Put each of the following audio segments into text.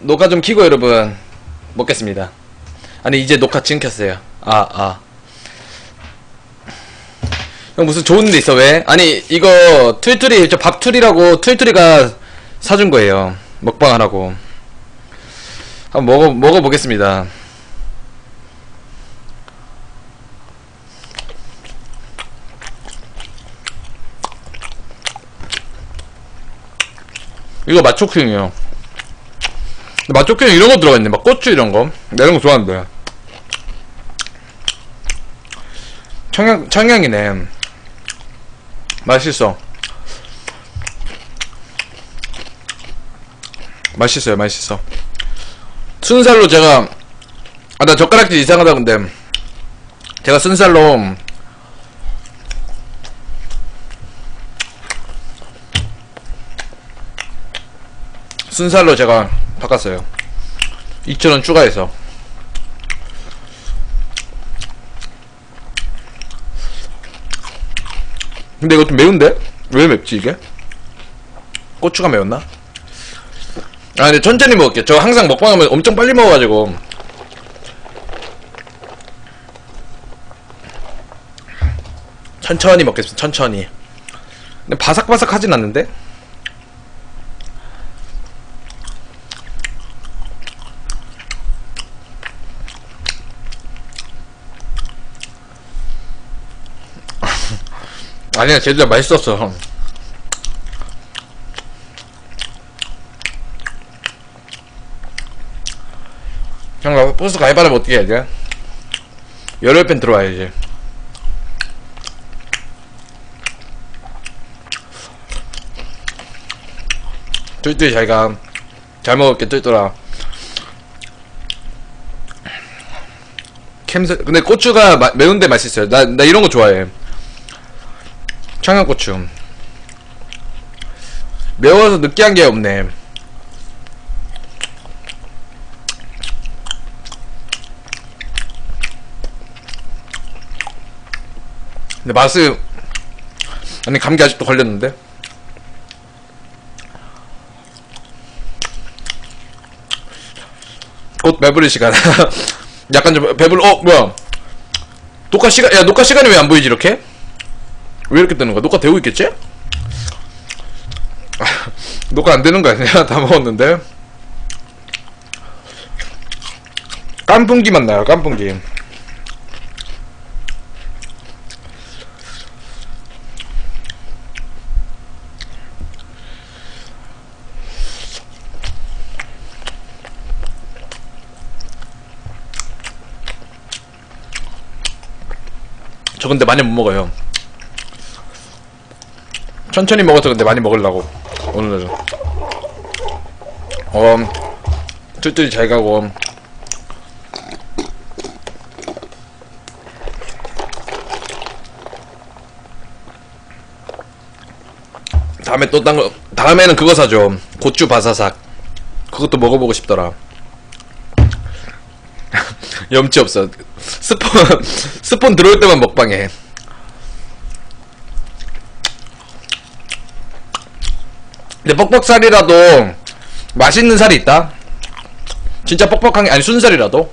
녹화 좀 키고 여러분 먹겠습니다. 아니 이제 녹화 지금 켰어요. 아 아. 형 무슨 좋은 데 있어 왜? 아니 이거 툴툴이 저 밥툴이라고 툴툴이가 사준 거예요. 먹방 하라고. 한번 먹어 먹어 보겠습니다. 이거 맛초킹이에요. 맛초킹 이런 거 들어가 있네. 막 고추 이런 거. 나 이런 거 좋아하는데. 청양 청양이네. 맛있어. 맛있어요, 맛있어. 순살로 제가 아 나 젓가락질 이상하다 근데 제가 순살로 순살로 제가 바꿨어요. 2,000원 추가해서. 근데 이거 좀 매운데? 왜 맵지 이게? 고추가 매웠나? 아 근데 천천히 먹을게요. 저 항상 먹방하면 엄청 빨리 먹어가지고 천천히 먹겠습니다. 천천히. 근데 바삭바삭하진 않는데? 아니야, 쟤들 맛있었어. 형, 버스 가입하려면 어떻게 해야 돼? 열흘 팬 들어와야지. 뚜뚜이 잘가. 잘 먹을게, 뚜뚜라. 캠스, 근데 고추가 마- 매운데 맛있어요. 나, 나 이런 거 좋아해. 청양고추. 매워서 느끼한 게 없네. 근데 맛은 아니 감기 아직도 걸렸는데 곧 배부를 시간 약간 좀 배불 어 뭐야 녹화 시간 야 녹화 시간이 왜 안 보이지 이렇게 왜 이렇게 뜨는 거야? 녹화 되고 있겠지? 녹화 안 되는 거 아니야? 다 먹었는데. 깐풍기만 나요 깐풍기. 저 근데 많이 못 먹어요. 천천히 먹어서 근데 많이 먹으려고 오늘은. 어, 뚜뚜이 잘 가고. 다음에 또 딴 거, 다음에는 그거 사줘. 고추 바사삭. 그것도 먹어보고 싶더라. 염치 없어. 스폰, 스폰 들어올 때만 먹방해. 근데 뻑뻑살이라도 맛있는 살이 있다? 진짜 뻑뻑한 게, 아니, 순살이라도?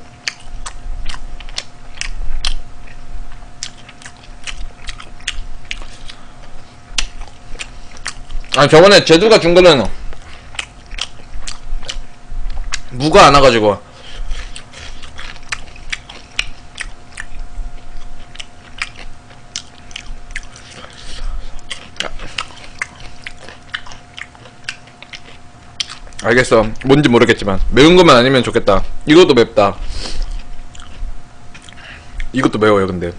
아니, 저번에 제주가 준 거는 무가 안 와가지고. 알겠어. 뭔지 모르겠지만 매운 것만 아니면 좋겠다. 이것도 맵다. 이것도 매워요, 근데.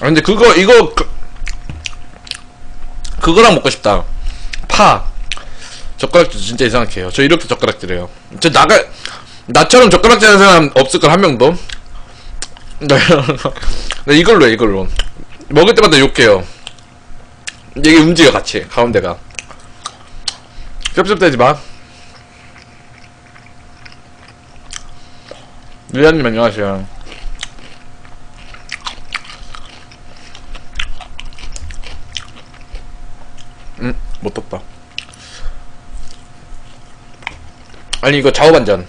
아 근데 그거 이거 그, 그거랑 먹고 싶다. 파. 젓가락질 진짜 이상하게 해요. 저 이렇게 젓가락질해요. 저 나가 나처럼 젓가락질하는 사람 없을 걸 한 명도. 네. 네, 이걸로 해, 이걸로. 먹을 때마다 욕해요. 이게 움직여 같이 가운데가. cepcep대지 마. 리안님 안녕하세요. 음, 못 떴다. 아니, 이거 좌우 반전.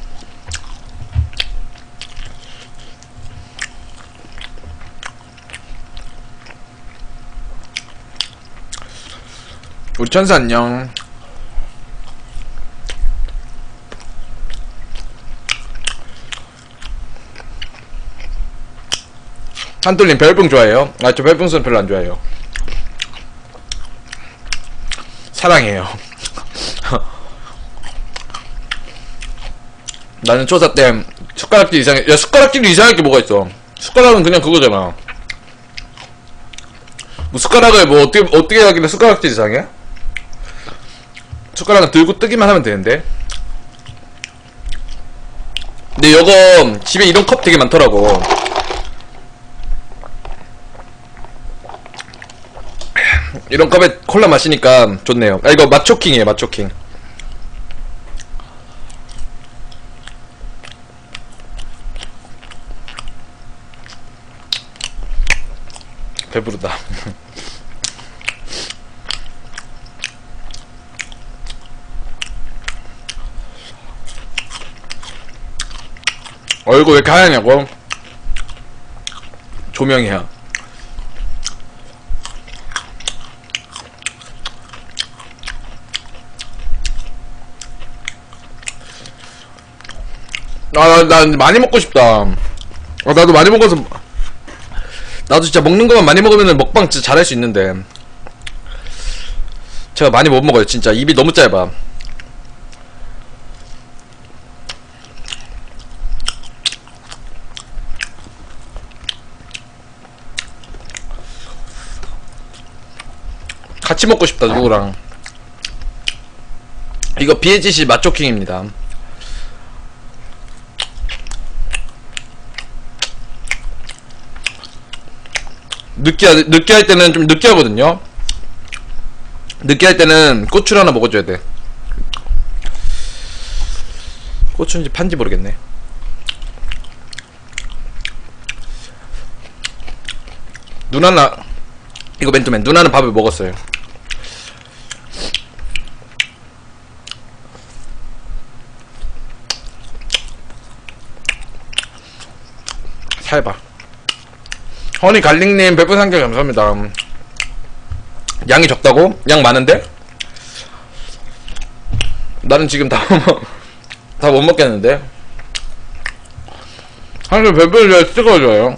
우리 천사 안녕. 한돌님 별풍 좋아해요? 아, 저 별풍선 별로 안 좋아해요. 사랑해요. 나는 초사 때 숟가락질 이상해. 야, 숟가락질이 이상할 게 뭐가 있어? 숟가락은 그냥 그거잖아. 뭐 숟가락을 뭐 어떻게 어떻게 하길래 숟가락질 이상해? 숟가락은 들고 뜨기만 하면 되는데. 근데 이거 집에 이런 컵 되게 많더라고. 이런 컵에 콜라 마시니까 좋네요. 아 이거 마초킹이에요, 마초킹. 배부르다. 얼굴 왜 하얗냐고? 조명이야. 아, 나, 나 많이 먹고 싶다. 아, 나도 많이 먹어서. 나도 진짜 먹는 것만 많이 먹으면 먹방 진짜 잘할 수 있는데. 제가 많이 못 먹어요, 진짜. 입이 너무 짧아. 같이 먹고 싶다, 누구랑. 이거 BHC 맛조킹입니다. 느끼하, 느끼 할 때는 좀 느끼하거든요. 느끼 할 때는 고추를 하나 먹어줘야 돼. 고추인지 판지 모르겠네. 누나나, 이거 맨투맨. 누나는 밥을 먹었어요. 살봐. 허니 갈릭님 별풍 상개 감사합니다. 양이 적다고? 양 많은데? 나는 지금 다 다 못 먹겠는데? 하늘 별풍을 왜 찍어줘요?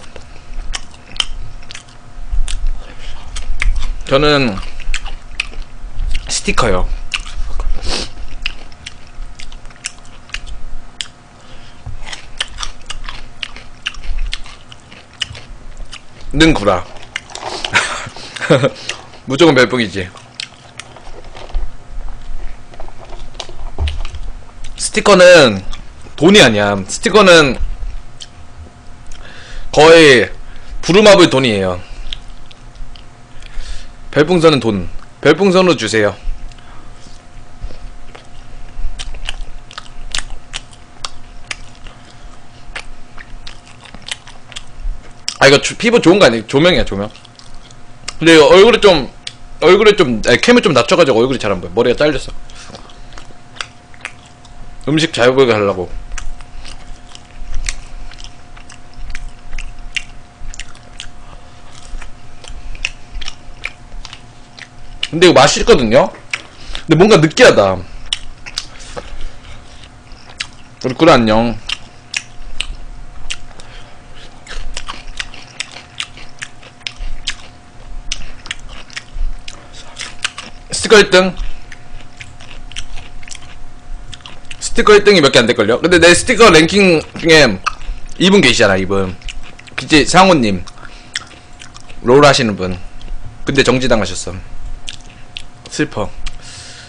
저는 스티커요. 는 구라. 무조건 별풍이지. 스티커는 돈이 아니야. 스티커는 거의 부루마블 돈이에요. 별풍선은 돈. 별풍선으로 주세요. 이거 주- 피부 좋은 거 아니에요? 조명이야 조명. 근데 얼굴이 좀 얼굴에 좀 아니, 캠을 좀 낮춰가지고 얼굴이 잘 안 보여. 머리가 잘렸어. 음식 잘 보이게 하려고. 근데 이거 맛있거든요? 근데 뭔가 느끼하다. 우리 꿀 안녕. 스티커 1등. 스티커 1등이 몇 개 안 될걸요? 근데 내 스티커 랭킹 중에 이분 계시잖아, 이분. 그치, 상호님. 롤 하시는 분. 근데 정지당하셨어. 슬퍼.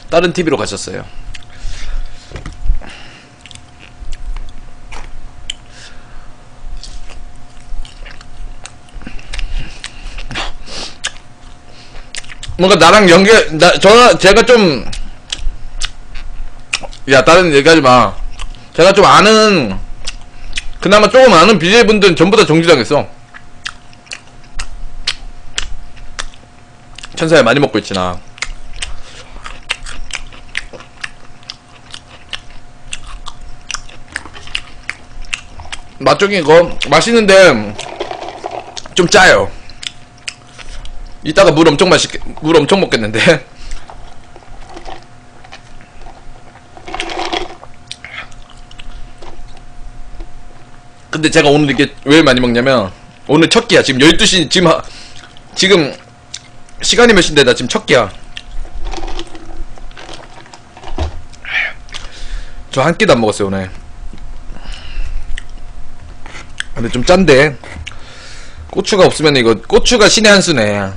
다른 TV로 가셨어요. 뭔가 나랑 연결 나 저 제가 좀 야 다른 얘기하지 마. 제가 좀 아는 그나마 조금 아는 BJ분들은 전부 다 정지당했어. 천사야 많이 먹고 있지 나? 맛적인 거 맛있는데 좀 짜요. 이따가 물 엄청 맛있게 물 엄청 먹겠는데. 근데 제가 오늘 이게 왜 많이 먹냐면 오늘 첫 끼야. 지금 12시 지금 하- 지금 시간이 몇 시인데 나 지금 첫 끼야. 저 한 끼도 안 먹었어요 오늘. 근데 좀 짠데 고추가 없으면 이거 고추가 신의 한 수네.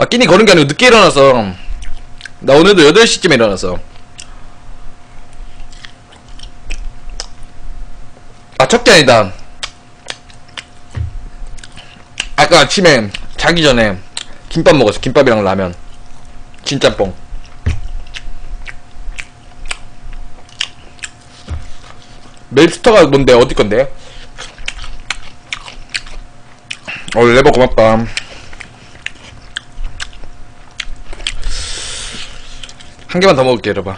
아 끼니 거는 게 아니고 늦게 일어나서 나 오늘도 8시쯤에 일어나서 아첫끼 아니다. 아까 아침에 자기 전에 김밥 먹었어. 김밥이랑 라면. 진짬뽕. 맵스터가 뭔데? 어디 건데? 어, 레버 고맙다. 한 개만 더 먹을게, 여러분.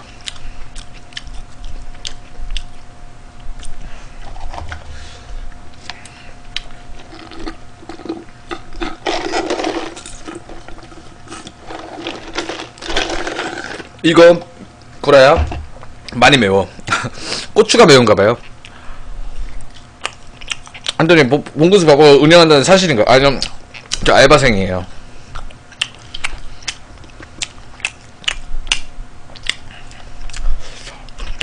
이거 구라야 많이 매워. 고추가 매운가봐요. 안토니 뭐, 봉구수하고 운영한다는 사실인가? 아니면 저 알바생이에요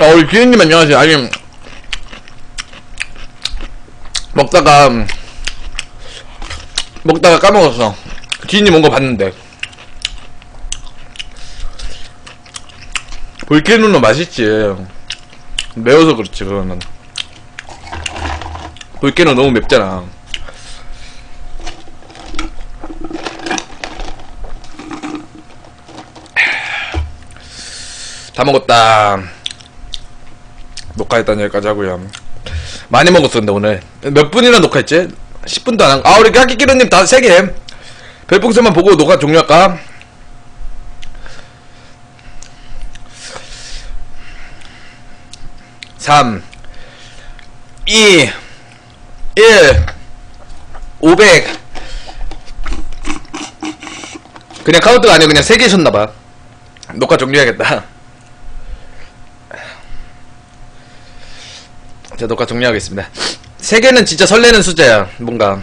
아 우리 기현님 안녕하세요 아니 먹다가 음, 먹다가 까먹었어 기현님 온 거 봤는데 볼케누는 맛있지. 매워서 그렇지, 그거는. 볼케누 너무 맵잖아. 다 먹었다. 녹화했다는 여기까지 하고요. 많이 먹었어, 근데 오늘. 몇 분이나 녹화했지? 10분도 안 한, 아, 우리 까끼끼르님 다 3개. 별풍선만 보고 녹화 종료할까? 3 2 1 500 그냥 카운트가 아니고 그냥 3개 셨나봐 녹화 종료해야겠다 자 녹화 종료하겠습니다. 3개는 진짜 설레는 숫자야 뭔가